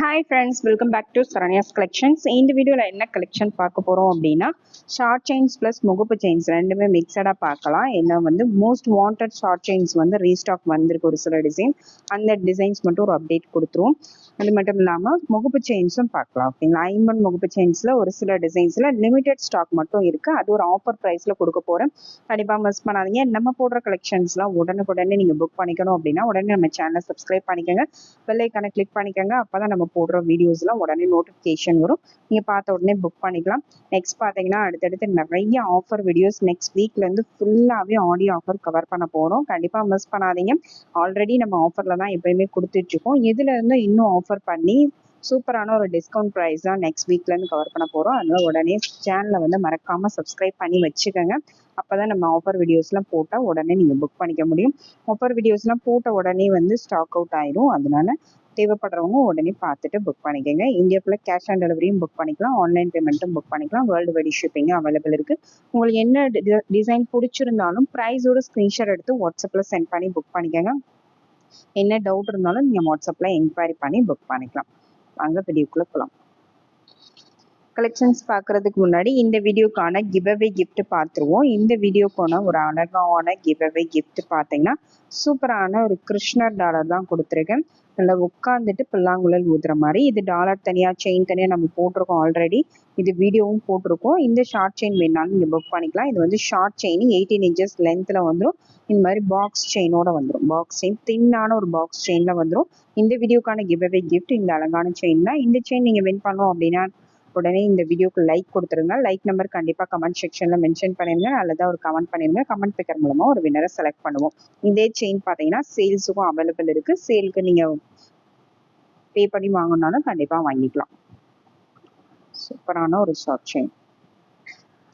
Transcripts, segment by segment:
Hi friends welcome back to Saranya's collections இந்த வீடியோவில் என்ன கலெக்ஷன் பார்க்க போகிறோம் அப்படின்னா ஷார்ட் செயின்ஸ் ப்ளஸ் முகப்பு செயின்ஸ் ரெண்டுமே மிக்சடாக பார்க்கலாம். ஏன்னா வந்து மோஸ்ட் வாண்டட் ஷார்ட் செயின்ஸ் வந்து ரீஸ்டாக் வந்திருக்கு ஒரு சில டிசைன் அந்த டிசைன்ஸ் மட்டும் ஒரு அப்டேட் கொடுத்துருவோம். அது மட்டும் இல்லாமல் முகப்பு செயின்ஸும் பார்க்கலாம் ஓகேங்களா ஐம்பன் முகப்பு செயின்ஸில் ஒரு சில டிசைன்ஸில் லிமிடெட் ஸ்டாக் மட்டும் இருக்குது அது ஒரு ஆஃபர் ப்ரைஸில் கொடுக்க போகிறேன் கண்டிப்பாக மிஸ் பண்ணாதீங்க. நம்ம போடுற கலெக்ஷன்ஸ்லாம் உடனுக்குடனே நீங்கள் புக் பண்ணிக்கணும் அப்படின்னா உடனே நம்ம சேனலை சப்ஸ்கிரைப் பண்ணிக்கோங்க. பெல்லைக்கான கிளிக் பண்ணிக்கோங்க. அப்போ தான் நம்ம போடுற வீடியோஸ்லாம் உடனே நோட்டிஃபிகேஷன் வரும். நீங்கள் பார்த்த உடனே புக் பண்ணிக்கலாம். நெக்ஸ்ட் பார்த்தீங்கன்னா அடுத்தடுத்து நிறைய ஆஃபர் வீடியோஸ் நெக்ஸ்ட் வீக்லேருந்து ஃபுல்லாகவே ஆடியோ ஆஃபர் கவர் பண்ண போகிறோம் கண்டிப்பாக மிஸ் பண்ணாதீங்க. ஆல்ரெடி நம்ம ஆஃபரில் தான் எப்பயுமே கொடுத்துட்ருக்கோம் இதுலேருந்து இன்னும் ஆஃபர் பண்ணி சூப்பரான ஒரு டிஸ்கவுண்ட் ப்ரைஸ் தான் நெக்ஸ்ட் வீக்லேருந்து கவர் பண்ண போகிறோம் அதனால உடனே சேனலை வந்து மறக்காமல் சப்ஸ்கிரைப் பண்ணி வச்சுக்கோங்க. அப்போ தான் நம்ம ஆஃபர் வீடியோஸ்லாம் போட்டால் உடனே நீங்கள் புக் பண்ணிக்க முடியும். ஆஃபர் வீடியோஸ்லாம் போட்ட உடனே வந்து ஸ்டாக் அவுட் ஆயிரும். அதனால தேவைப்படுறவங்க உடனே பார்த்துட்டு புக் பண்ணிக்கோங்க. இந்தியாக்குள்ள கேஷ் ஆன் டெலிவரியும் புக் பண்ணிக்கலாம். ஆன்லைன் பேமெண்ட்டும் புக் பண்ணிக்கலாம். வேர்ல்டு வைடு ஷிப்பிங்கும் அவைலபிள் இருக்கு. உங்களுக்கு என்ன டிசைன் பிடிச்சிருந்தாலும் ப்ரைஸோட ஸ்க்ரீன்ஷாட் எடுத்து வாட்ஸ்அப்பில் சென்ட் பண்ணி புக் பண்ணிக்கோங்க. என்ன டவுட் இருந்தாலும் நீங்கள் வாட்ஸ்அப்பில் என்கொயரி பண்ணி புக் பண்ணிக்கலாம். வாங்க வீடியோக்குள்ளே போகலாம் கலெக்ஷன்ஸ் பார்க்கறதுக்கு முன்னாடி இந்த வீடியோக்கான கிவ்அவே கிஃப்ட் பார்த்துருவோம். இந்த வீடியோக்கான ஒரு அழகான கிவ்அவே கிஃப்ட் பார்த்தீங்கன்னா சூப்பரான ஒரு கிருஷ்ணர் டாலர் தான் கொடுத்துருக்கேன். நல்லா உட்காந்துட்டு பில்லாங்குழல் ஊதுற மாதிரி. இது டாலர் தனியாக செயின் தனியாக நம்ம போட்டிருக்கோம் ஆல்ரெடி இது வீடியோவும் போட்டிருக்கோம். இந்த ஷார்ட் செயின் வேணாலும் நீங்கள் புக் பண்ணிக்கலாம். இது வந்து ஷார்ட் செயின் எயிட்டீன் இன்ச்சஸ் லென்த்தில் வந்துடும் இந்த மாதிரி பாக்ஸ் செயினோட வந்துடும் பாக்ஸ் செயின் தின்னான ஒரு பாக்ஸ் செயினில் வந்துடும் இந்த வீடியோக்கான கிவ்அவே கிஃப்ட் இந்த அழகான செயின் தான். இந்த செயின் நீங்கள் வின் பண்ணோம் அப்படின்னா உடனே இந்த வீடியோக்கு லைக் கொடுத்துருங்க. லைக் நம்பர் கண்டிப்பாக கமெண்ட் செக்ஷனில் மென்ஷன் பண்ணிருங்க. அல்லது ஒரு கமெண்ட் பண்ணிருங்க. கமெண்ட் பிக்கர் மூலமாக ஒரு வின்னரை செலக்ட் பண்ணுவோம். இதே செயின் பார்த்தீங்கன்னா சேல்ஸுக்கும் அவைலபிள் இருக்குது சேலுக்கு நீங்கள் பே பண்ணி வாங்கினாலும் கண்டிப்பாக வாங்கிக்கலாம். சூப்பரான ஒரு ஷார்ட் செயின்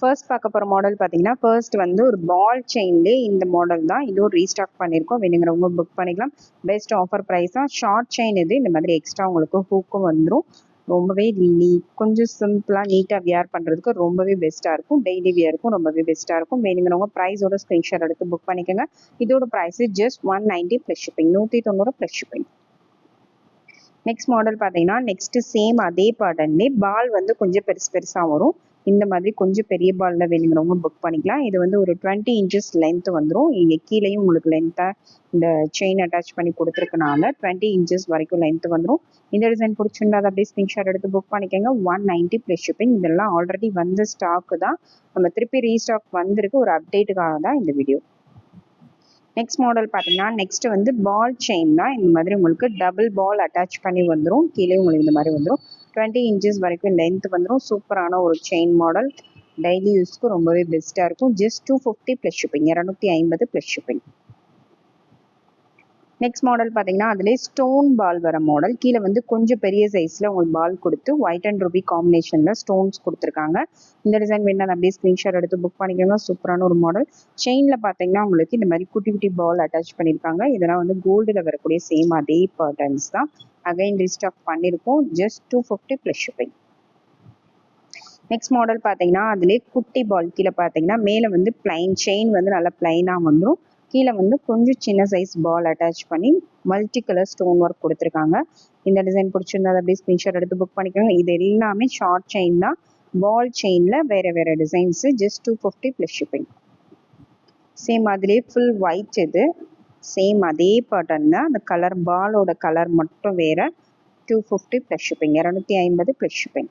ஃபர்ஸ்ட் பார்க்க போகிற மாடல் பார்த்தீங்கன்னா ஃபர்ஸ்ட் வந்து ஒரு பால் செயின்லேயே இந்த மாடல் தான் இதுவும் ரீஸ்டாக் பண்ணியிருக்கோம் வேணுங்கிறவங்க புக் பண்ணிக்கலாம். பெஸ்ட் ஆஃபர் ப்ரைஸ் தான் ஷார்ட் செயின் இது. இந்த மாதிரி எக்ஸ்ட்ரா உங்களுக்கு ஹூக்கும் வந்துடும் ரொம்பவே நீ கொஞ்சம் சிம்பிளாக நீட்டாக வியர் பண்ணுறதுக்கு ரொம்பவே பெஸ்ட்டாக இருக்கும். டெய்லி வியருக்கும் ரொம்பவே பெஸ்ட்டாக இருக்கும். வேணுங்கிறவங்க ப்ரைஸோட ஸ்க்ரீன்ஷாட் எடுத்து புக் பண்ணிக்கோங்க. இதோட price just one ninety plus shipping நூற்றி தொண்ணூறு ப்ளஸ் ஷிப்பிங் நெக்ஸ்ட் மாடல் பார்த்தீங்கன்னா நெக்ஸ்ட் சேம் அதே பேட்டர்ன்லே பால் வந்து கொஞ்சம் பெருசு பெருசாக வரும். இந்த மாதிரி கொஞ்சம் பெரிய பாலில் வேணுங்கிறவங்க புக் பண்ணிக்கலாம். இது வந்து ஒரு டுவெண்ட்டி இன்ச்சஸ் லென்த் வந்துடும் இங்கே கீழேயும் உங்களுக்கு லென்த்தாக இந்த செயின் அட்டாச் பண்ணி கொடுத்துருக்கனால டுவெண்ட்டி இன்ச்சஸ் வரைக்கும் லென்த் வந்துடும் இந்த டிசைன் பிடிச்சிருந்தா அதை அப்படியே ஸ்க்ரீன்ஷாட் எடுத்து புக் பண்ணிக்கோங்க. ஒன் நைன்ட்டி ப்ளஸ் ஷிப்பிங் இதெல்லாம் ஆல்ரெடி வந்த ஸ்டாக்கு தான். நம்ம திருப்பி ரீஸ்டாக் வந்திருக்கு. ஒரு அப்டேட்டுக்காக தான் இந்த வீடியோ நெக்ஸ்ட் மாடல் பார்த்தீங்கன்னா நெக்ஸ்ட் வந்து பால் செயின் தான். இந்த மாதிரி உங்களுக்கு டபுள் பால் அட்டாச் பண்ணி வந்துடும் கீழே உங்களுக்கு இந்த மாதிரி வந்துடும் டுவெண்ட்டி இன்ச்சஸ் வரைக்கும் லென்த் வந்துடும் சூப்பரான ஒரு செயின் மாடல் டெய்லி யூஸ்க்கு ரொம்பவே பெஸ்ட்டாக இருக்கும். Just two fifty plus shipping இரநூத்தி ஐம்பது ப்ளஸ் ஷிப்பிங் நெக்ஸ்ட் மாடல் பார்த்தீங்கன்னா அதுலேயே ஸ்டோன் பால் வர மாடல் கீழே வந்து கொஞ்சம் பெரிய சைஸில் உங்களுக்கு பால் கொடுத்து ஒயிட் அண்ட் ரூபி காம்பினேஷனில் ஸ்டோன்ஸ் கொடுத்துருக்காங்க. இந்த டிசைன் வேணால் அப்படியே ஸ்க்ரீன்ஷாட் எடுத்து புக் பண்ணிக்கோங்க. சூப்பரான ஒரு மாடல் செயினில் பார்த்தீங்கன்னா உங்களுக்கு இந்த மாதிரி குட்டி குட்டி பால் அட்டாச் பண்ணியிருக்காங்க இதெல்லாம் வந்து கோல்டில் வரக்கூடிய சேம் அதே பேட்டர்ன்ஸ் தான். அகைன் ரீஸ்டாக் பண்ணியிருக்கோம் just two fifty plus shipping next model பார்த்தீங்கன்னா அதுலேயே குட்டி பால் கீழே பார்த்தீங்கன்னா மேலே வந்து பிளைன் செயின் வந்து நல்லா பிளைனாக வந்துடும் கீழே வந்து கொஞ்சம் சின்ன சைஸ் பால் அட்டாச் பண்ணி மல்டி கலர் ஸ்டோன் ஒர்க் கொடுத்துருக்காங்க. இந்த டிசைன் பிடிச்சிருந்தா அப்படியே ஸ்க்ரீன்ஷாட் எடுத்து புக் பண்ணிக்கோங்க. இது எல்லாமே ஷார்ட் செயின் தான். பால் செயினில் வேறு வேறு designs just two fifty plus shipping same அதுலேயே ஃபுல் ஒயிட் இது. சேம் அதே பேட்டர்ன் தான். அந்த கலர் பாலோட கலர் மட்டும் வேறு. டூ ஃபிஃப்டி ப்ளஸ் ஷிப்பிங் இரநூத்தி ஐம்பது ப்ளஸ் ஷிப்பிங்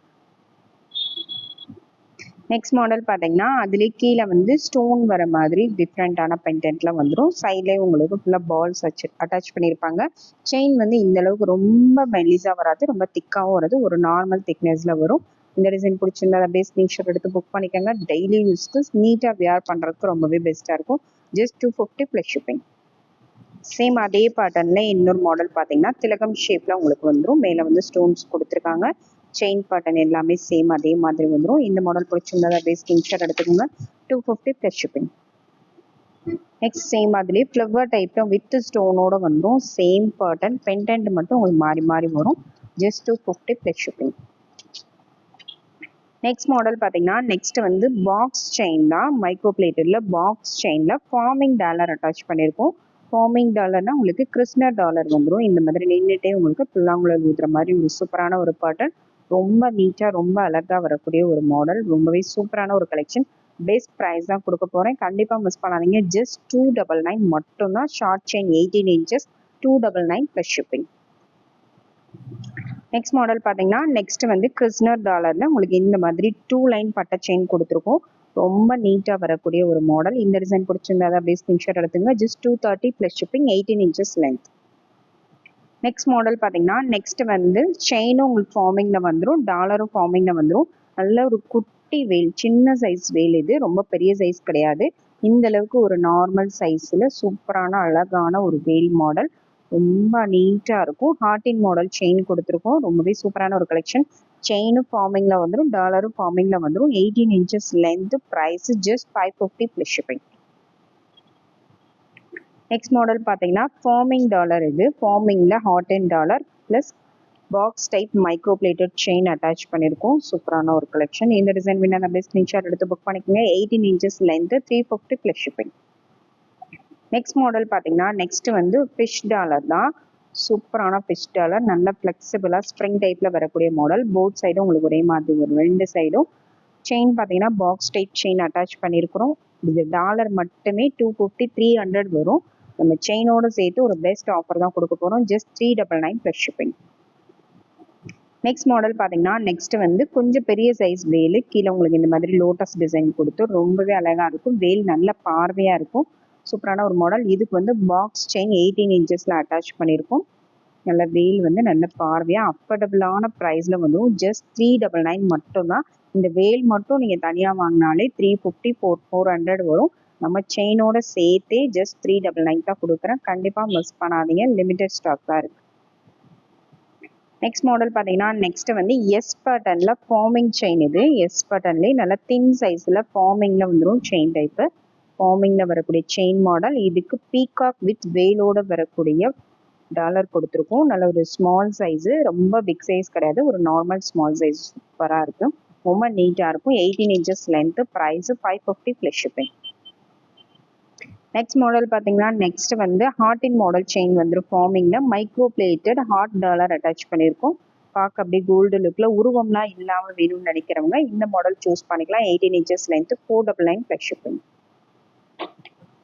நெக்ஸ்ட் மாடல் பார்த்தீங்கன்னா அதுலேயே கீழே வந்து ஸ்டோன் வர மாதிரி டிஃப்ரெண்ட்டான பென்டென்ட்லாம் வந்துடும் சைட்லேயே உங்களுக்கு ஃபுல்லாக பால்ஸ் வச்சு அட்டாச் பண்ணியிருப்பாங்க. செயின் வந்து இந்த அளவுக்கு ரொம்ப மெலிஸாக வராது. ரொம்ப திக்காகவும் வராது. ஒரு நார்மல் திக்னஸில் வரும். இந்த டிசைன் பிடிச்சிருந்தா அப்படியே ஸ்க்ரீன்ஷாட் எடுத்து புக் பண்ணிக்கோங்க. டெய்லி யூஸ்க்கு நீட்டாக வியர் பண்ணுறதுக்கு ரொம்பவே பெஸ்ட்டாக இருக்கும். Just two fifty plus shipping same அதே பேட்டர்ன்ல இன்னொரு மாடல் பார்த்தீங்கன்னா திலகம் ஷேப்பில் உங்களுக்கு வந்துடும் மேலே வந்து ஸ்டோன்ஸ் கொடுத்துருக்காங்க. செயின் பேட்டர்ன் எல்லாமே சேம் அதே மாதிரி வந்துடும் இந்த மாடல் பிடிச்சிருந்தா அப்படியே ஸ்கிரீன்ஷாட் எடுத்துக்கோங்க. Two fifty plus shipping next same அதுலேயே ஃப்ளவர் டைப்பில் வித் ஸ்டோனோட வந்துடும் சேம் பேட்டர்ன் பென்டென்ட் மட்டும் உங்களுக்கு மாறி மாறி வரும். Just two fifty plus shipping next model பார்த்தீங்கன்னா நெக்ஸ்ட் வந்து பாக்ஸ் செயின் தான் மைக்ரோ பிளேட்டரில் பாக்ஸ் செயினில் ஃபார்மிங் டாலர் அட்டாச் பண்ணியிருக்கோம். ஃபார்மிங் டாலர்னா உங்களுக்கு கிருஷ்ணர் டாலர் வந்துடும் இந்த மாதிரி நின்றுட்டே உங்களுக்கு புல்லாங்குழல் ஊத்துற மாதிரி ஒரு சூப்பரான ஒரு பாட்டன் ரொம்ப நீட்டாக ரொம்ப அழகாக வரக்கூடிய ஒரு மாடல் ரொம்பவே சூப்பரான ஒரு கலெக்ஷன் பெஸ்ட் ப்ரைஸ் தான் கொடுக்க போகிறேன் கண்டிப்பாக மிஸ் பண்ணாதீங்க. ஜஸ்ட் டூ டபுள் நைன் மட்டும்தான். Short chain eighteen inches two double nine plus shipping next model பார்த்தீங்கன்னா நெக்ஸ்ட் வந்து கிறிஸ்னர் டாலரில் உங்களுக்கு இந்த மாதிரி டூ லைன் பட்ட செயின் கொடுத்துருக்கோம். ரொம்ப நீட்டாக வரக்கூடிய ஒரு மாடல் இந்த டிசைன் பிடிச்சிருந்தா அப்படியே ஸ்கிரீன்ஷாட் எடுத்துங்க. Just two thirty plus shipping eighteen inches length next model பார்த்தீங்கன்னா நெக்ஸ்ட் வந்து செயினும் உங்களுக்கு ஃபார்மிங்கில் வந்துடும் டாலரும் ஃபார்மிங்கில் வந்துடும் நல்ல ஒரு குட்டி வேல் சின்ன சைஸ் வேல் இது. ரொம்ப பெரிய சைஸ் கிடையாது. இந்த அளவுக்கு ஒரு நார்மல் சைஸில் சூப்பரான அழகான ஒரு வேல் மாடல் ரொம்ப நீட்டாக இருக்கும். ஹார்டின் மாடல் செயின் கொடுத்துருக்கோம். ரொம்பவே சூப்பரான ஒரு கலெக்ஷன் செயினும் ஃபார்மிங்கில் வந்துடும் டாலரும் ஃபார்மிங்கில் வந்துடும் eighteen inches length price just five fifty plus shipping next model பார்த்தீங்கன்னா ஃபார்மிங் டாலர் இது. ஃபார்மிங்கில் heart and dollar plus box type micro plated chain attach பண்ணியிருக்கோம் சூப்பரான ஒரு கலெக்ஷன் இந்த டிசைன் வேணும் அப்படியே ஸ்க்ரீன்ஷாட் எடுத்து புக் பண்ணிக்கோங்க. Eighteen inches length three fifty plus shipping next model பார்த்தீங்கன்னா நெக்ஸ்ட் வந்து ஃபிஷ் டாலர் தான். சூப்பரான ஃபிஷ் டாலர் நல்ல ஃப்ளெக்சிபிளாக ஸ்ப்ரிங் டைப்பில் வரக்கூடிய மாடல் போத் சைடும் உங்களுக்கு ஒரே மாதிரி வரும். ரெண்டு சைடும் செயின் பார்த்தீங்கன்னா பாக்ஸ் டைப் செயின் அட்டாச் பண்ணியிருக்கிறோம் இது டாலர் மட்டுமே டூ ஃபிஃப்டி த்ரீ ஹண்ட்ரட் வரும். நம்ம செயினோடு சேர்த்து ஒரு பெஸ்ட் ஆஃபர் தான் கொடுக்க போகிறோம் just three double nine plus shipping next model பார்த்தீங்கன்னா நெக்ஸ்ட் வந்து கொஞ்சம் பெரிய சைஸ் வேலு. கீழே உங்களுக்கு இந்த மாதிரி லோட்டஸ் டிசைன் கொடுத்து ரொம்பவே அழகாக இருக்கும். வேல் நல்ல பார்வையாக இருக்கும். சூப்பரான ஒரு மாடல் இதுக்கு வந்து பாக்ஸ் செயின் எயிட்டீன் இன்ச்சஸில் அட்டாச் பண்ணியிருக்கோம் நல்ல வெயில் வந்து நல்ல பார்வையாக அஃபர்டபுளான ப்ரைஸில் வந்து ஜஸ்ட் த்ரீ டபுள் நைன் மட்டும்தான். இந்த வேல் மட்டும் நீங்கள் தனியாக வாங்கினாலே three fifty four four hundred வரும். நம்ம செயினோட சேர்த்தே ஜஸ்ட் த்ரீ டபுள் நைன் தான் கொடுக்குறேன். கண்டிப்பாக மிஸ் பண்ணாதீங்க. லிமிடெட் ஸ்டாக் தான் இருக்குது நெக்ஸ்ட் மாடல் பார்த்தீங்கன்னா நெக்ஸ்ட் வந்து எஸ் பட்டனில் ஃபார்மிங் செயின் இது. எஸ் பட்டன்லேயே நல்லா தின் சைஸில் ஃபார்மிங்கில் வந்துடும் செயின் டைப்பு ஃபார்மிங்கில் வரக்கூடிய செயின் மாடல் இதுக்கு பீகாக் வித் வேலோட வரக்கூடிய டாலர் கொடுத்துருக்கோம். நல்ல ஒரு ஸ்மால் சைஸு ரொம்ப பிக் சைஸ் கிடையாது. ஒரு நார்மல் ஸ்மால் சைஸ் சூப்பராக இருக்கும் ரொம்ப நீட்டாக இருக்கும். Eighteen inches length price five fifty plus shipping next model பார்த்தீங்கன்னா நெக்ஸ்ட் வந்து ஹார்டின் மாடல் செயின் வந்துடும் ஃபார்மிங்கில் micro plated heart dollar attach பண்ணியிருக்கோம். பார்க்க அப்படியே கோல்டு லுக்கில் உருவம்லாம் இல்லாமல் வேணும்னு நினைக்கிறவங்க இந்த மாடல் சூஸ் பண்ணிக்கலாம். Eighteen inches length four double nine plus shipping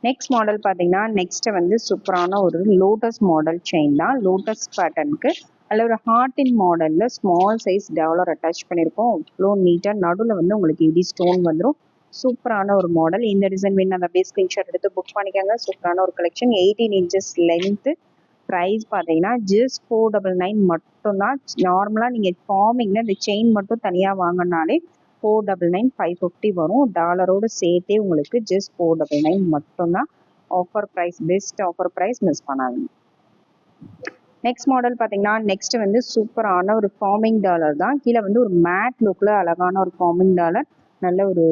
next model பார்த்தீங்கன்னா நெக்ஸ்ட்டு வந்து சூப்பரான ஒரு லோட்டஸ் மாடல் செயின் தான். லோட்டஸ் பேட்டர்னுக்கு அதில் ஒரு ஹார்ட்டின் மாடலில் ஸ்மால் சைஸ் டெவலர் அட்டாச் பண்ணியிருக்கோம் அவ்வளோ நீட்டாக நடுவில் வந்து உங்களுக்கு இடி ஸ்டோன் வந்துடும் சூப்பரான ஒரு மாடல் இந்த டிசைன் வேணும் அந்த அப்படியே ஸ்க்ரீன்ஷாட் எடுத்து புக் பண்ணிக்கோங்க. சூப்பரான ஒரு collection eighteen inches length price பார்த்தீங்கன்னா ஜஸ்ட் ஃபோர் டபுள் நைன் மட்டும்தான். நார்மலாக நீங்கள் ஃபார்மிங்கில் இந்த செயின் மட்டும் தனியாக வாங்கினாலே four double nine five fifty வரும். டாலரோடு சேர்த்தே உங்களுக்கு ஜஸ்ட் ஃபோர் டபுள் நைன் மட்டும்தான் offer price best offer price miss பண்ணாதீங்க. நெக்ஸ்ட் மாடல் பார்த்தீங்கன்னா நெக்ஸ்ட் வந்து சூப்பரான ஒரு ஃபார்மிங் டாலர் தான். கீழே வந்து ஒரு மேட் லுக்கில் அழகான ஒரு ஃபார்மிங் டாலர் நல்ல ஒரு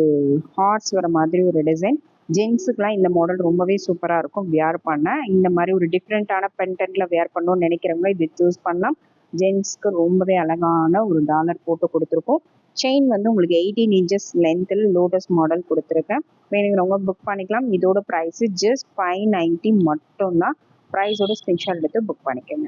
ஹார்ட்ஸ் வர மாதிரி ஒரு டிசைன் ஜென்ஸுக்குலாம் இந்த மாடல் ரொம்பவே சூப்பராக இருக்கும். வியர் பண்ண. இந்த மாதிரி ஒரு டிஃப்ரெண்ட்டான பென்டென்ட்ல வியர் பண்ணணும்னு நினைக்கிறவங்க இது சூஸ் பண்ணலாம். ஜென்ஸ்க்கு ரொம்பவே அழகான ஒரு டாலர் போட்டு கொடுத்துருக்கோம். செயின் வந்து உங்களுக்கு எயிட்டீன் இன்ச்சஸ் லென்த்தில் லோட்டஸ் மாடல் கொடுத்துருக்கேன். வேணுங்கிறவங்க புக் பண்ணிக்கலாம். இதோட ப்ரைஸு ஜஸ்ட் ஃபைவ் நைன்ட்டி மட்டும்தான். ப்ரைஸோட ஸ்க்ரீன்ஷாட் எடுத்து புக் பண்ணிக்கோங்க.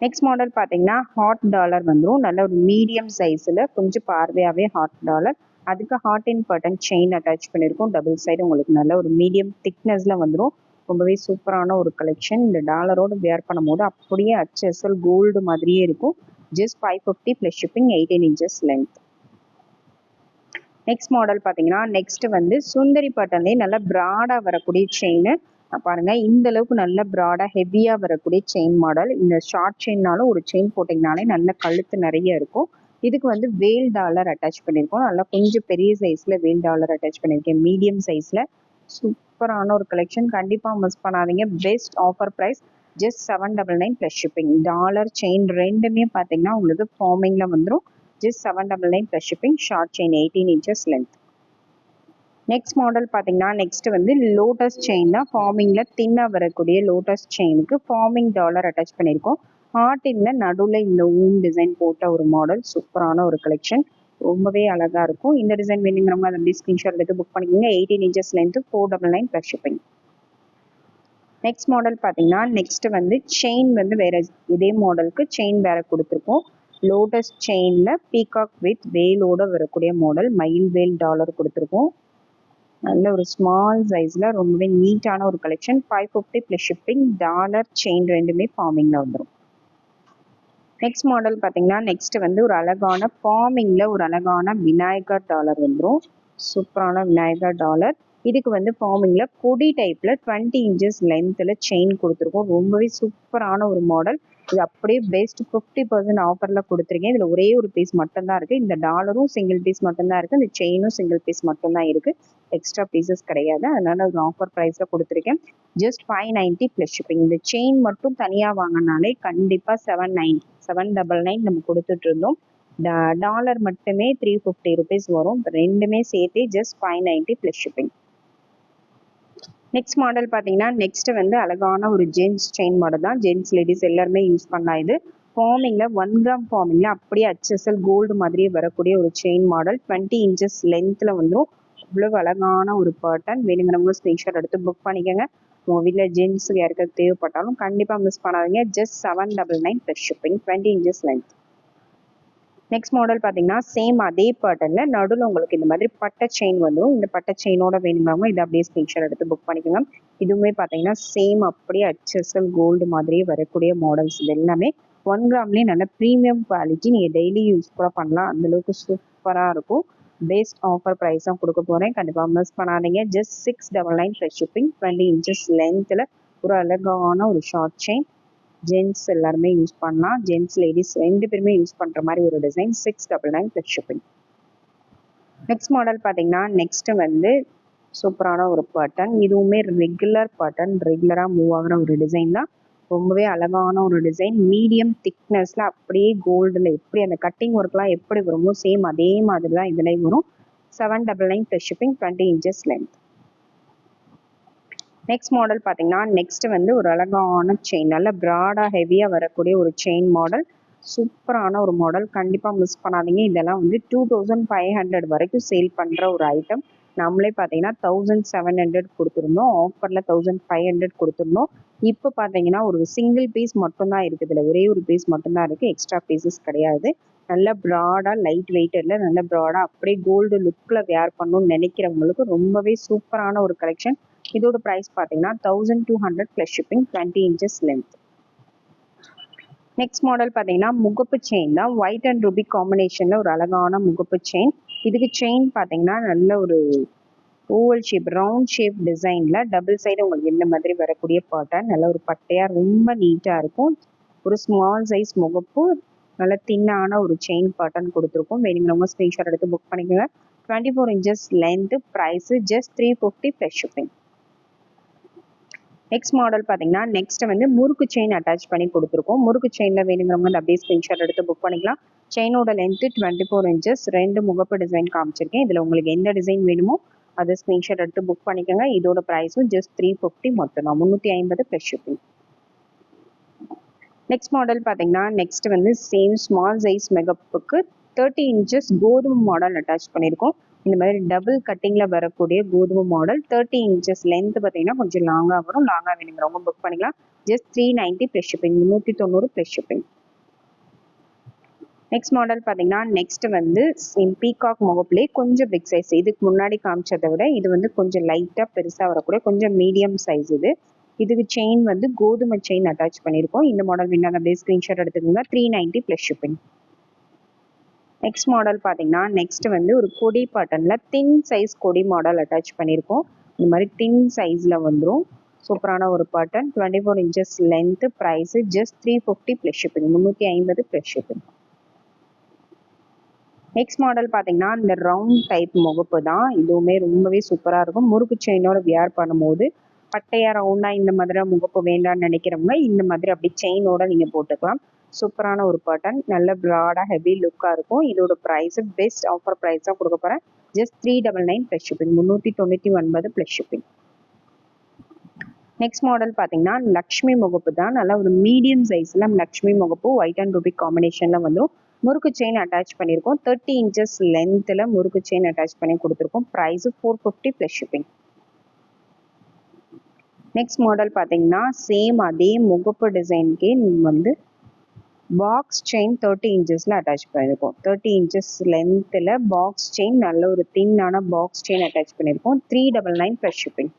நெக்ஸ்ட் மாடல் பார்த்தீங்கன்னா ஹாட் டாலர் வந்துடும் நல்ல ஒரு மீடியம் சைஸில் கொஞ்சம் பார்வையாகவே ஹாட் டாலர் அதுக்கு heart in button chain attach பண்ணியிருக்கோம் டபுள் சைடு உங்களுக்கு நல்ல ஒரு மீடியம் திக்னஸில் வந்துடும் ரொம்பவே சூப்பரான ஒரு கலெக்ஷன் இந்த டாலரோடு வேர் பண்ணும்போது அப்படியே அச்சசல் கோல்டு மாதிரியே இருக்கும். Just five fifty plus shipping eighteen inches length next model பார்த்தீங்கன்னா நெக்ஸ்ட் வந்து சுந்தரி பட்டன்லேயே நல்லா ப்ராடாக வரக்கூடிய செயின் பாருங்க இந்த அளவுக்கு நல்ல ப்ராடாக ஹெவியாக வரக்கூடிய செயின் மாடல் இந்த ஷார்ட் செயின்னாலும் ஒரு செயின் போட்டிங்கனாலே நல்ல கழுத்து நிறைய இருக்கும். இதுக்கு வந்து வேல் டாலர் அட்டாச் பண்ணியிருக்கோம். நல்லா கொஞ்சம் பெரிய சைஸில் வேல் டாலர் அட்டாச் பண்ணியிருக்கேன். மீடியம் சைஸில் சூப்பரான ஒரு கலெக்ஷன் கண்டிப்பாக மிஸ் பண்ணாதீங்க. Best offer price just seven double nine plus shipping dollar chain ரெண்டுமே பார்த்தீங்கன்னா உங்களுக்கு ஃபார்மிங்கில் வந்துடும் just seven double nine plus shipping short chain eighteen inches length next model பார்த்தீங்கன்னா நெக்ஸ்ட் வந்து லோட்டஸ் செயின் தான். ஃபார்மிங்கில் தின்னாக வரக்கூடிய லோட்டஸ் செயினுக்கு ஃபார்மிங் டாலர் அட்டாச் பண்ணியிருக்கோம் ஹார்ட்டின்ல நடுவில் இந்த ஊம் டிசைன் போட்ட ஒரு மாடல் சூப்பரான ஒரு கலெக்ஷன் ரொம்பவே அழகா இருக்கும். இந்த டிசைன் வேணுங்கிறவங்க அதை அப்படியே ஸ்க்ரீன்ஷாட் எடுத்து புக் பண்ணிக்கோங்க. Eighteen inches length four double nine plus shipping next model பார்த்தீங்கன்னா நெக்ஸ்ட் வந்து செயின் வந்து வேற இதே மாடலுக்கு செயின் வேற கொடுத்துருக்கோம். லோட்டஸ் செயினில் பீகாக் வித் வேலோட வரக்கூடிய மாடல் மயில் வேல் டாலர் கொடுத்துருக்கோம். நல்ல ஒரு ஸ்மால் சைஸில் ரொம்பவே நீட்டான ஒரு collection five fifty plus shipping dollar chain ரெண்டுமே ஃபார்மிங்கில் வந்துடும் நெக்ஸ்ட் மாடல் பார்த்தீங்கன்னா நெக்ஸ்ட் வந்து ஒரு அழகான ஃபார்மிங்கில் ஒரு அழகான விநாயகர் டாலர் வந்துடும் சூப்பரான விநாயகர் டாலர் இதுக்கு வந்து ஃபார்மிங்கில் கொடி டைப்பில் டுவெண்ட்டி இன்ச்சஸ் லென்த்தில் செயின் கொடுத்துருக்கோம். ரொம்பவே சூப்பரான ஒரு மாடல் இது அப்படியே பெஸ்ட் ஃபிஃப்டி பர்சன்ட் ஆஃபரில் கொடுத்துருக்கேன். இதில் ஒரே ஒரு பீஸ் மட்டும்தான் இருக்குது இந்த டாலரும் சிங்கிள் பீஸ் மட்டும்தான் இருக்குது இந்த செயினும் சிங்கிள் பீஸ் மட்டும்தான் இருக்குது எக்ஸ்ட்ரா பீசஸ் கிடையாது. அதனால் அது ஆஃபர் ப்ரைஸில் கொடுத்துருக்கேன். Just five ninety plus shipping இந்த செயின் மட்டும் தனியாக வாங்கினாலே கண்டிப்பாக seven nine seven double nine நம்ம கொடுத்துட்டு இருந்தோம். டாலர் மட்டுமே த்ரீ ஃபிஃப்டி ருபீஸ் வரும். ரெண்டுமே சேர்த்து just five ninety plus shipping next model பார்த்தீங்கன்னா நெக்ஸ்ட் வந்து அழகான ஒரு ஜென்ஸ் செயின் மாடல் தான். ஜென்ஸ் லேடிஸ் எல்லாருமே யூஸ் பண்ணலாம். இது ஃபார்மிங்கில் ஒன் கிராம் ஃபார்மிங்கில் அப்படியே ஹச்எஸ்எல் கோல்டு மாதிரியே வரக்கூடிய ஒரு செயின் மாடல் டுவெண்ட்டி இன்ச்சஸ் லென்த்தில் வந்துடும் அவ்வளோ அழகான ஒரு பேட்டர்ன் வேணுங்கிறவங்க ஸ்க்ரீன்ஷாட் எடுத்து புக் பண்ணிக்கோங்க. உங்கள் வீட்டில் ஜென்ஸுக்கு யாருக்காவது தேவைப்பட்டாலும் கண்டிப்பாக மிஸ் பண்ணாதீங்க. Just seven double nine plus shipping twenty inches length next model பார்த்தீங்கன்னா சேம் அதே பேட்டர்னில் நடுவில் உங்களுக்கு இந்த மாதிரி பட்டை செயின் வந்துடும் இந்த பட்டை செயினோட வேணுங்கிறவங்க இதை அப்படியே ஸ்க்ரீன்ஷாட் எடுத்து புக் பண்ணிக்கோங்க. இதுவுமே பார்த்தீங்கன்னா சேம் அப்படியே ஹச்எஸ்எல் கோல்டு மாதிரியே வரக்கூடிய மாடல்ஸ் இது எல்லாமே ஒன் கிராம்லேயே நல்ல ப்ரீமியம் குவாலிட்டி நீங்கள் டெய்லி யூஸ் கூட பண்ணலாம். அந்தளவுக்கு சூப்பராக இருக்கும். பெஸ்ட் ஆஃபர் ப்ரைஸ் தான் கொடுக்க போகிறேன் கண்டிப்பாக மிஸ் பண்ணாதீங்க. Just six double nine fresh shipping twenty inches லென்த்தில் ஒரு அழகான ஒரு ஷார்ட் செயின் ஜென்ஸ் எல்லாருமே யூஸ் பண்ணலாம். ஜென்ஸ் லேடிஸ் ரெண்டு பேருமே யூஸ் பண்ணுற மாதிரி ஒரு design six double nine plus shipping next model பார்த்தீங்கன்னா நெக்ஸ்ட் வந்து சூப்பரான ஒரு பேட்டர்ன் இதுவுமே ரெகுலர் பேட்டர்ன் ரெகுலராக மூவ் ஆகிற ஒரு டிசைன் தான். ரொம்பவே அழகான ஒரு டிசைன் மீடியம் திக்னஸில் அப்படியே கோல்டில் எப்படி அந்த கட்டிங் ஒர்க்லாம் எப்படி வருமோ சேம் அதே மாதிரி தான் இதுலேயும் வரும். Seven double nine plus shipping twenty inches length next model பார்த்தீங்கன்னா நெக்ஸ்ட் வந்து ஒரு அழகான செயின் நல்ல ப்ராடாக ஹெவியாக வரக்கூடிய ஒரு செயின் மாடல் சூப்பரான ஒரு மாடல் கண்டிப்பாக மிஸ் பண்ணாதீங்க. இதெல்லாம் வந்து டூ தௌசண்ட் ஃபைவ் ஹண்ட்ரட் வரைக்கும் சேல் பண்ணுற ஒரு ஐட்டம் நம்மளே பார்த்தீங்கன்னா தௌசண்ட் செவன் ஹண்ட்ரட் கொடுத்துருந்தோம். ஆஃபரில் தௌசண்ட் ஃபைவ் ஹண்ட்ரட் கொடுத்துருந்தோம். இப்போ பார்த்தீங்கன்னா ஒரு சிங்கிள் பீஸ் மட்டும்தான் இருக்குது. இதில் ஒரே ஒரு பீஸ் மட்டும்தான் இருக்குது எக்ஸ்ட்ரா பீசஸ் கிடையாது. நல்ல ப்ராடாக லைட் வெயிட்டில் நல்ல ப்ராடாக அப்படியே கோல்டு லுக்கில் வேர் பண்ணணும்னு நினைக்கிறவங்களுக்கு ரொம்பவே சூப்பரான ஒரு கலெக்ஷன் இதோட ப்ரைஸ் பார்த்தீங்கன்னா thousand two hundred plus shipping twenty inches length next model பார்த்தீங்கன்னா முகப்பு செயின் தான். ஒயிட் அண்ட் ருபி காம்பினேஷனில் ஒரு அழகான முகப்பு செயின் இதுக்கு செயின் பார்த்தீங்கன்னா நல்ல ஒரு ஓவல் ஷேப் ரவுண்ட் ஷேப் டிசைனில் டபுள் சைடு உங்களுக்கு இந்த மாதிரி வரக்கூடிய பேட்டர்ன் நல்ல ஒரு பட்டையாக ரொம்ப நீட்டாக இருக்கும். ஒரு ஸ்மால் சைஸ் முகப்பு நல்ல தின்னான ஒரு செயின் பாட்டன் கொடுத்துருக்கோம். வேணுங்கிறவங்க ஸ்க்ரீன்ஷாட் எடுத்து புக் பண்ணிக்கோங்க. Twenty four inches length price just three fifty plus shipping next model பார்த்தீங்கன்னா நெக்ஸ்ட் வந்து முறுக்கு செயின் அட்டாச் பண்ணி கொடுத்துருக்கோம். முறுக்கு செயினில் வேணுங்கிறவங்க அந்த அப்படியே ஸ்க்ரீன்ஷாட் எடுத்து புக் பண்ணிக்கலாம். செயினோட லென்த்து டுவெண்ட்டி ஃபோர் இன்ச்சஸ் ரெண்டு முகப்பு டிசைன் காமிச்சிருக்கேன். இதில் உங்களுக்கு எந்த டிசைன் வேணுமோ அதை ஸ்க்ரீன்ஷாட் எடுத்து புக் பண்ணிக்கோங்க. இதோட ப்ரைஸும் ஜஸ்ட் த்ரீ ஃபிஃப்டி மொத்தம் தான். முந்நூற்றி ஐம்பது ப்ளஸ் ஷிப்பிங் நெக்ஸ்ட் மாடல் பார்த்தீங்கன்னா நெக்ஸ்ட் வந்து சேம் ஸ்மால் சைஸ் மெகப்புக்கு தேர்ட்டி இன்ச்சஸ் கோதுமை மாடல் அட்டாச் பண்ணியிருக்கோம். இந்த மாதிரி டபுள் கட்டிங்கில் வரக்கூடிய கோதுமை மாடல் தேர்ட்டி இன்ச்சஸ் லென்த் பார்த்தீங்கன்னா கொஞ்சம் லாங்காக வரும். லாங்காக வேணுங்கிறவங்க புக் பண்ணிக்கலாம். Just three ninety plus shipping முந்நூற்றி தொண்ணூறு ப்ளஸ் ஷிப்பிங் நெக்ஸ்ட் மாடல் பார்த்தீங்கன்னா நெக்ஸ்ட் வந்து பீகாக் முகப்பிலே கொஞ்சம் பிக் சைஸ் இதுக்கு முன்னாடி காமிச்சதை விட இது வந்து கொஞ்சம் லைட்டாக பெருசாக வரக்கூடிய கொஞ்சம் மீடியம் சைஸ் இது. இதுக்கு செயின் வந்து கோதுமை செயின் அட்டாச் பண்ணியிருக்கோம். இந்த மாடல் வேணாலும் அப்படியே ஸ்க்ரீன்ஷாட் எடுத்துக்கோங்க. Three ninety plus shipping next model பார்த்தீங்கன்னா நெக்ஸ்ட் வந்து ஒரு கொடி பட்டனில் தின் சைஸ் கொடி மாடல் அட்டாச் பண்ணியிருக்கோம் இந்த மாதிரி தின் சைஸில் வந்துடும் சூப்பரான ஒரு button twenty four inches length price just three fifty plus shipping முந்நூற்றி ஐம்பது ப்ளஸ் ஷிப்பிங் நெக்ஸ்ட் மாடல் பார்த்தீங்கன்னா இந்த ரவுண்ட் டைப் முகப்பு தான். இதுவுமே ரொம்பவே சூப்பராக இருக்கும். முறுக்கு செயினோட வியர் பண்ணும்போது பட்டையா ரவுண்டாக இந்த மாதிரி முகப்பு வேண்டாம்னு நினைக்கிறவங்க இந்த மாதிரி அப்படி செயினோட நீங்கள் போட்டுக்கலாம். சூப்பரான ஒரு பட்டன் நல்ல ப்ராடாக ஹெவி லுக்காக இருக்கும். இதோட ப்ரைஸ் பெஸ்ட் ஆஃபர் ப்ரைஸ் தான் கொடுக்க போகிறேன் just three double nine plus shipping முந்நூற்றி தொண்ணூற்றி ஒன்பது ப்ளஸ் ஷிப்பிங் நெக்ஸ்ட் மாடல் பார்த்தீங்கன்னா லக்ஷ்மி முகப்பு தான். நல்லா ஒரு மீடியம் சைஸில் லக்ஷ்மி முகப்பு ஒயிட் அண்ட் ரூபி காம்பினேஷனில் வந்து முறுக்கு செயின் அட்டாச் பண்ணியிருக்கோம் தேர்ட்டி இன்ச்சஸ் லென்த்தில் முறுக்கு செயின் அட்டாச் பண்ணி கொடுத்துருக்கோம். Price four fifty plus shipping next model பார்த்தீங்கன்னா சேம் அதே முகப்பு டிசைனுக்கே வந்து பாக்ஸ் செயின் தேர்ட்டி இன்ச்சஸில் அட்டாச் பண்ணியிருக்கோம் தேர்ட்டி இன்ச்சஸ் லென்த்தில் பாக்ஸ் செயின் நல்ல ஒரு தின்னான பாக்ஸ் செயின் அட்டாச் பண்ணியிருக்கோம் three double nine plus shipping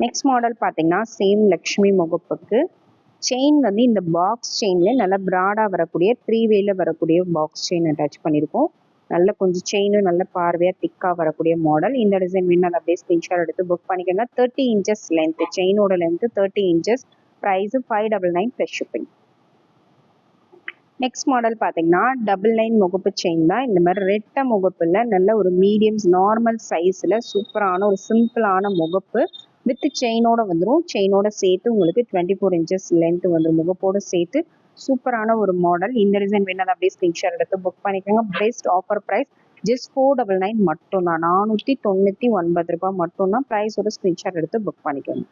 next model பார்த்தீங்கன்னா சேம் லக்ஷ்மி முகப்புக்கு. செயின் வந்து இந்த பாக்ஸ் செயின்ல நல்லா ப்ராடாக வரக்கூடிய த்ரீ வேல வரக்கூடிய பாக்ஸ் செயின் அட்டாச் பண்ணியிருக்கோம் நல்ல கொஞ்சம் செயினும் நல்ல பார்வையாக திக்காக வரக்கூடிய மாடல் இந்த டிசைன் வேணும் அதை அப்படியே ஸ்கிரீன்ஷாட் எடுத்து புக் பண்ணிக்கோங்க. Thirty inches length செயினோட length thirty inches price five double nine plus shipping next model பார்த்தீங்கன்னா டபுள் நைன் முகப்பு செயின் தான். இந்த மாதிரி ரெட்டை முகப்பில் நல்ல ஒரு மீடியம்ஸ் நார்மல் சைஸில் சூப்பரான ஒரு சிம்பிளான முகப்பு வித் செயினோட வந்துடும் செயினோட சேர்த்து உங்களுக்கு டுவெண்ட்டி ஃபோர் இன்ச்சஸ் லென்த் வந்துடும் முகப்போடு சேர்த்து சூப்பரான ஒரு மாடல் இந்த டிசைன் வேணால் அப்படியே ஸ்க்ரீன்ஷாட் எடுத்து புக் பண்ணிக்கோங்க. Best offer price just four double nine மட்டும்தான். நானூற்றி தொண்ணூற்றி ஒன்பது ரூபாய் மட்டும்தான். ப்ரைஸோட ஸ்க்ரீன்ஷாட் எடுத்து புக் பண்ணிக்கோங்க.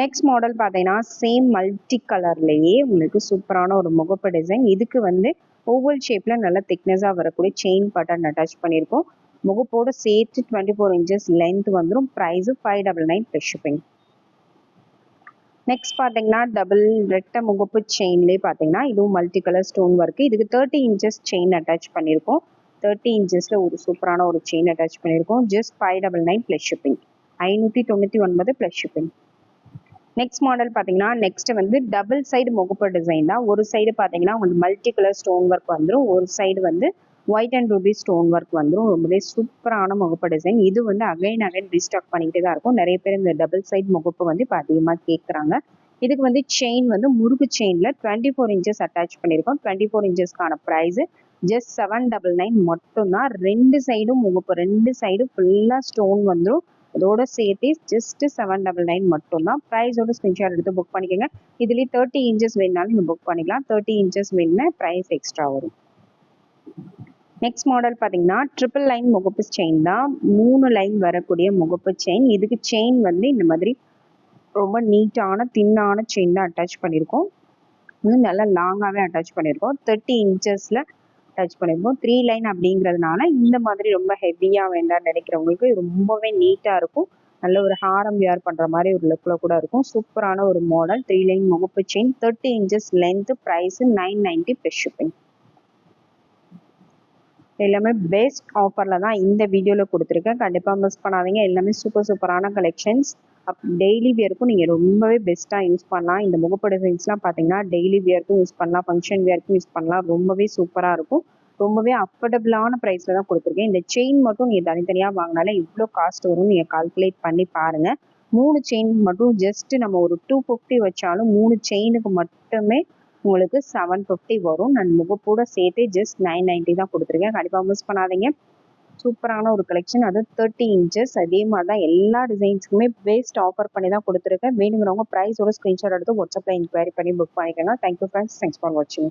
நெக்ஸ்ட் மாடல் பார்த்தீங்கன்னா சேம் மல்டி கலர்லேயே உங்களுக்கு சூப்பரான ஒரு முகப்பு டிசைன் இதுக்கு வந்து ஓவல் ஷேப்பில் நல்ல திக்னஸாக வரக்கூடிய செயின் பட்டன் அட்டாச் பண்ணியிருக்கோம். முகப்போடு சேர்த்து டுவெண்ட்டி ஃபோர் இன்ச்சஸ் லென்த் வந்துடும் price five double nine plus shipping next பார்த்தீங்கன்னா டபுள் ரெட்டை முகப்பு செயின்லேயே பார்த்தீங்கன்னா இதுவும் மல்டி கலர் ஸ்டோன் ஒர்க்கு இதுக்கு தேர்ட்டி இன்ச்சஸ் செயின் அட்டாச் பண்ணியிருக்கோம். தேர்ட்டி இன்ச்சஸில் ஒரு சூப்பரான ஒரு செயின் அட்டாச் பண்ணியிருக்கோம். Just five double nine plus shipping ஐநூற்றி தொண்ணூற்றி ஒன்பது ப்ளஸ் ஷிப்பிங் நெக்ஸ்ட் மாடல் பார்த்தீங்கன்னா நெக்ஸ்ட் வந்து டபுள் சைடு முகப்பு டிசைன் தான். ஒரு சைடு பார்த்தீங்கன்னா உங்களுக்கு மல்டி கலர் ஸ்டோன் ஒர்க் வந்துடும் ஒரு சைடு வந்து white and ruby stone work வந்துடும் ரொம்பவே சூப்பரான முகப்பு டிசைன் இது வந்து அகைன் அகைன் ரீஸ்டாக் பண்ணிக்கிட்டே தான் இருக்கும். நிறைய பேர் இந்த டபுள் சைட் முகப்பு வந்து இப்போ அதிகமாக கேட்குறாங்க இதுக்கு வந்து செயின் வந்து முறுக்கு செயினில் டுவெண்ட்டி ஃபோர் இன்ச்சஸ் அட்டாச் பண்ணியிருக்கோம். Twenty four இன்ச்சஸ்க்கான price just seven double nine மட்டும்தான். ரெண்டு சைடும் முகப்பு ரெண்டு சைடும் ஃபுல்லாக ஸ்டோன் வந்துடும் அதோட சேர்த்து ஜஸ்ட் செவன் டபுள் நைன் மட்டும்தான். ப்ரைஸோட ஸ்க்ரீன்ஷாட் எடுத்து புக் பண்ணிக்கோங்க. இதுலேயே தேர்ட்டி இன்ச்சஸ் வேணுனாலும் நீங்கள் புக் பண்ணிக்கலாம். தேர்ட்டி இன்ச்சஸ் வேணுன்னா ப்ரைஸ் எக்ஸ்ட்ரா வரும். நெக்ஸ்ட் மாடல் பார்த்தீங்கன்னா ட்ரிபிள் லைன் முகப்பு செயின் தான். மூணு லைன் வரக்கூடிய முகப்பு செயின் இதுக்கு செயின் வந்து இந்த மாதிரி ரொம்ப நீட்டான தின்னான செயின் தான் அட்டாச் பண்ணியிருக்கோம். நல்லா லாங்காகவே அட்டாச் பண்ணியிருக்கோம். தேர்ட்டி இன்ச்சஸில் அட்டாச் பண்ணியிருப்போம் த்ரீ லைன் அப்படிங்கிறதுனால இந்த மாதிரி ரொம்ப ஹெவியாக வேண்டாம்னு நினைக்கிறவங்களுக்கு ரொம்பவே நீட்டாக இருக்கும். நல்ல ஒரு ஹாரம் வியர் பண்ணுற மாதிரி ஒரு லுக்கில் கூட இருக்கும். சூப்பரான ஒரு மாடல் த்ரீ லைன் முகப்பு chain thirty inches length price nine ninety plus shipping எல்லாமே பெஸ்ட் ஆஃபரில் தான் இந்த வீடியோவில் கொடுத்துருக்கேன். கண்டிப்பாக மிஸ் பண்ணாதீங்க. எல்லாமே சூப்பர் சூப்பரான கலெக்ஷன்ஸ் அப் டெய்லி வியருக்கும் நீங்கள் ரொம்பவே பெஸ்ட்டாக யூஸ் பண்ணலாம். இந்த முகப்பு டிசைன்ஸ்லாம் பார்த்தீங்கன்னா டெய்லி வியருக்கும் யூஸ் பண்ணலாம். ஃபங்க்ஷன் வியருக்கும் யூஸ் பண்ணலாம். ரொம்பவே சூப்பராக இருக்கும். ரொம்பவே அஃபோர்டபுளான ப்ரைஸில் தான் கொடுத்துருக்கேன். இந்த செயின் மட்டும் நீங்கள் தனித்தனியாக வாங்கினாலே இவ்வளோ காஸ்ட் வரும் நீங்கள் கால்குலேட் பண்ணி பாருங்கள் மூணு செயின் மட்டும் ஜஸ்ட் நம்ம ஒரு டூ ஃபிஃப்டி வச்சாலும் மூணு செயினுக்கு மட்டுமே உங்களுக்கு செவன் ஃபிஃப்டி வரும். நான் முகப்போட சேர்த்து ஜஸ்ட் நைன் நைன்ட்டி தான் கொடுத்துருக்கேன். கண்டிப்பாக மிஸ் பண்ணாதீங்க. சூப்பரான ஒரு கலெக்ஷன் அது தேர்ட்டி இன்ச்சஸ் அதே மாதிரி தான் எல்லா டிசைன்ஸுக்குமே பெஸ்ட் ஆஃபர் பண்ணி தான் கொடுத்துருக்கேன். வேணுங்கிறவங்க ப்ரைஸோட ஸ்க்ரீன்ஷாட் எடுத்து வாட்ஸ்அப்பில் இன்கொயரி பண்ணி புக் பண்ணிக்கோங்க. தேங்க்யூ ஃப்ரெண்ட்ஸ் தேங்க்ஸ் ஃபார் வாட்சிங்